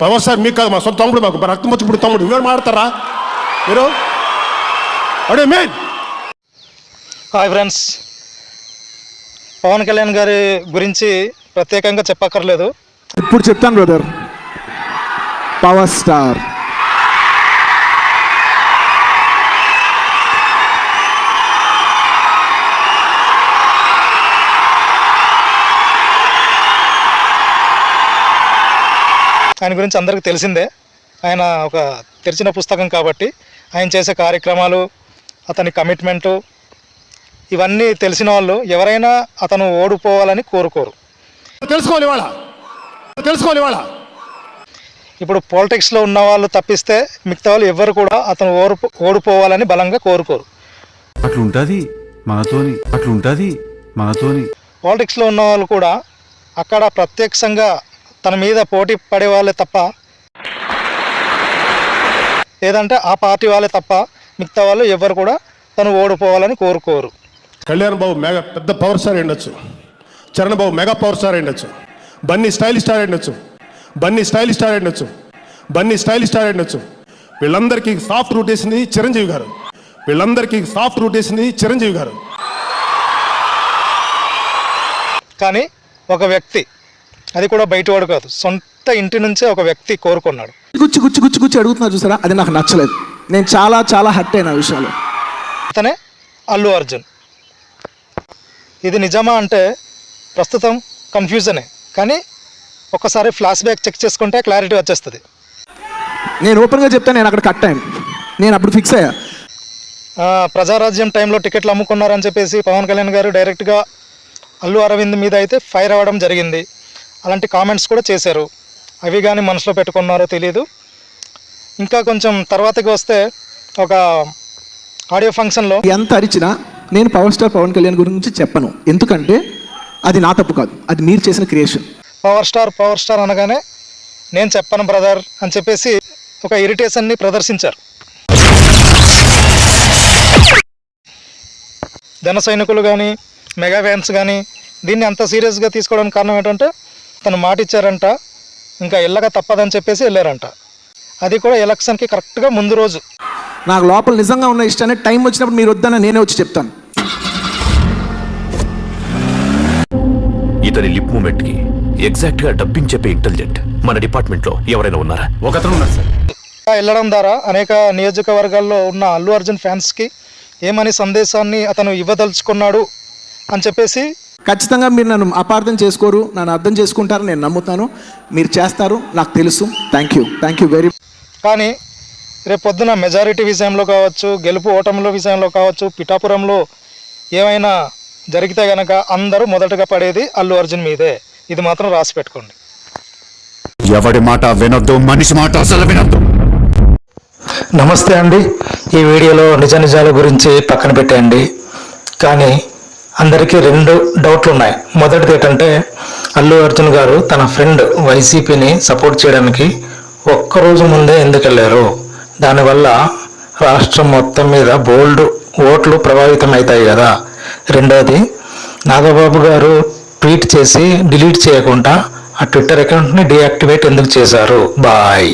Power star మీకు కాదు మా సొంత తమ్ముడు మాకు రక్తం వచ్చినప్పుడు తమ్ముడు. మీరు మాడతారా మీరు? అడే మెయిన్ హాయ్ ఫ్రెండ్స్ పవన్ కళ్యాణ్ గారి గురించి ప్రత్యేకంగా చెప్పక్కర్లేదు. ఇప్పుడు చెప్తాను బ్రదర్ పవర్ స్టార్ ఆయన గురించి అందరికీ తెలిసిందే. ఆయన ఒక తెరిచిన పుస్తకం కాబట్టి ఆయన చేసే కార్యక్రమాలు అతని కమిట్మెంటు ఇవన్నీ తెలిసిన వాళ్ళు ఎవరైనా అతను ఓడిపోవాలని కోరుకోరు. తెలుసుకోవాలి తెలుసుకోవాలి ఇవాళ. ఇప్పుడు పాలిటిక్స్లో ఉన్న వాళ్ళు తప్పిస్తే మిగతా వాళ్ళు ఎవరు కూడా అతను ఓడిపో ఓడిపోవాలని బలంగా కోరుకోరు. అట్లుంటది మనతోని అట్లుంటది మనతోని. పాలిటిక్స్లో ఉన్న వాళ్ళు కూడా అక్కడ ప్రత్యక్షంగా తన మీద పోటీ పడే వాళ్ళే తప్ప లేదంటే ఆ పార్టీ వాళ్ళే తప్ప మిగతా వాళ్ళు ఎవరు కూడా తను ఓడిపోవాలని కోరుకోరు. కళ్యాణ్ బాబు మెగా పెద్ద పవర్ స్టార్ ఉండొచ్చు Charan Babu mega power star ఉండొచ్చు బన్నీ స్టైల్ స్టార్ ఉండొచ్చు బన్నీ స్టైల్ స్టార్ ఉండొచ్చు బన్నీ స్టైల్ స్టార్ ఉండొచ్చు వీళ్ళందరికీ సాఫ్ట్ రూట్ వేసింది చిరంజీవి గారు. వీళ్ళందరికీ సాఫ్ట్ రూట్ వేసింది చిరంజీవి గారు. కానీ ఒక వ్యక్తి అది కూడా బయటవాడు కాదు. సొంత ఇంటి నుంచే ఒక వ్యక్తి కోరుకున్నాడు. గుచ్చి గుచ్చి గుచ్చి గుచ్చి అడుగుతున్నారు చూసారా? అది నాకు నచ్చలేదు. నేను చాలా చాలా హర్ట్ అయిన విషయంలో. అతనే అల్లు అర్జున్. ఇది నిజమా అంటే ప్రస్తుతం కన్ఫ్యూజనే కానీ ఒకసారి ఫ్లాష్ బ్యాక్ చెక్ చేసుకుంటే క్లారిటీ వచ్చేస్తుంది. నేను ఓపెన్గా చెప్తాను నేను అక్కడ కట్ అయ్యాను. నేను అప్పుడు ఫిక్స్ అయ్యా. ప్రజారాజ్యం టైంలో టికెట్లు అమ్ముకున్నారని చెప్పేసి పవన్ కళ్యాణ్ గారు డైరెక్ట్గా అల్లు అరవింద్ మీద అయితే ఫైర్ అవ్వడం జరిగింది. అలాంటి కామెంట్స్ కూడా చేశారు. అవి కానీ మనసులో పెట్టుకున్నారో తెలియదు ఇంకా కొంచెం తర్వాతకి వస్తే ఒక ఆడియో ఫంక్షన్లో ఎంత అరిచినా నేను పవర్ స్టార్ పవన్ కళ్యాణ్ గురించి చెప్పను. ఎందుకంటే అది నా తప్పు కాదు. అది మీరు చేసిన creation power star power star అనగానే నేను చెప్పను బ్రదర్ అని చెప్పేసి ఒక ఇరిటేషన్ని ప్రదర్శించారు. జన సైనికులు కానీ మెగా ఫ్యాన్స్ కానీ దీన్ని అంత సీరియస్గా తీసుకోవడానికి కారణం ఏంటంటే తను మాట ఇచ్చారంట ఇంకా వెళ్ళగా తప్పదని చెప్పేసి వెళ్ళారంట. అది కూడా ఎలక్షన్కి కరెక్ట్గా ముందు రోజు. నాకు లోపల నిజంగా ఉన్న ఇష్టాన్ని టైం వచ్చినప్పుడు మీరు వద్దన్న నేనే వచ్చి చెప్తాను. ఇతని లిప్ మూమెంట్కి ఎగ్జాక్ట్గా డబ్బింగ్ చెప్పే ఇంటెలిజెంట్ మన డిపార్ట్మెంట్లో ఎవరైనా ఉన్నారా? ఒకతను ఉన్నారు సార్. వెళ్ళడం ద్వారా అనేక నియోజకవర్గాల్లో ఉన్న అల్లు అర్జున్ ఫ్యాన్స్కి ఏమని సందేశాన్ని అతను ఇవ్వదలుచుకున్నాడు అని చెప్పేసి ఖచ్చితంగా మీరు నన్ను అపార్థం చేసుకోరు నన్ను అర్థం చేసుకుంటారు నేను నమ్ముతాను. మీరు చేస్తారు నాకు తెలుసు. Thank you thank you very కానీ రేపు పొద్దున మెజారిటీ విషయంలో కావచ్చు గెలుపు ఓటముల విషయంలో కావచ్చు పిఠాపురంలో ఏమైనా జరిగితే గనక అందరూ మొదటగా పడేది అల్లు అర్జున్ మీదే. ఇది మాత్రం రాసి పెట్టుకోండి. ఎవడి మాట వినొద్దు మనిషి మాట అసలు వినొద్దు. నమస్తే అండి. ఈ వీడియోలో నిజ నిజాల గురించి పక్కన పెట్టండి కానీ అందరికీ రెండు డౌట్లు ఉన్నాయి మొదటిది ఏంటంటే అల్లు అర్జున్ గారు తన ఫ్రెండ్ వైసీపీని సపోర్ట్ చేయడానికి ఒక్కరోజు ముందే ఎందుకు వెళ్ళారు? దానివల్ల రాష్ట్రం మొత్తం మీద బోల్డ్ ఓట్లు ప్రభావితం అవుతాయి కదా. రెండోది నాగబాబు గారు ట్వీట్ చేసి డిలీట్ చేయకుండా ఆ ట్విట్టర్ అకౌంట్ని డీయాక్టివేట్ ఎందుకు చేశారు? బాయ్.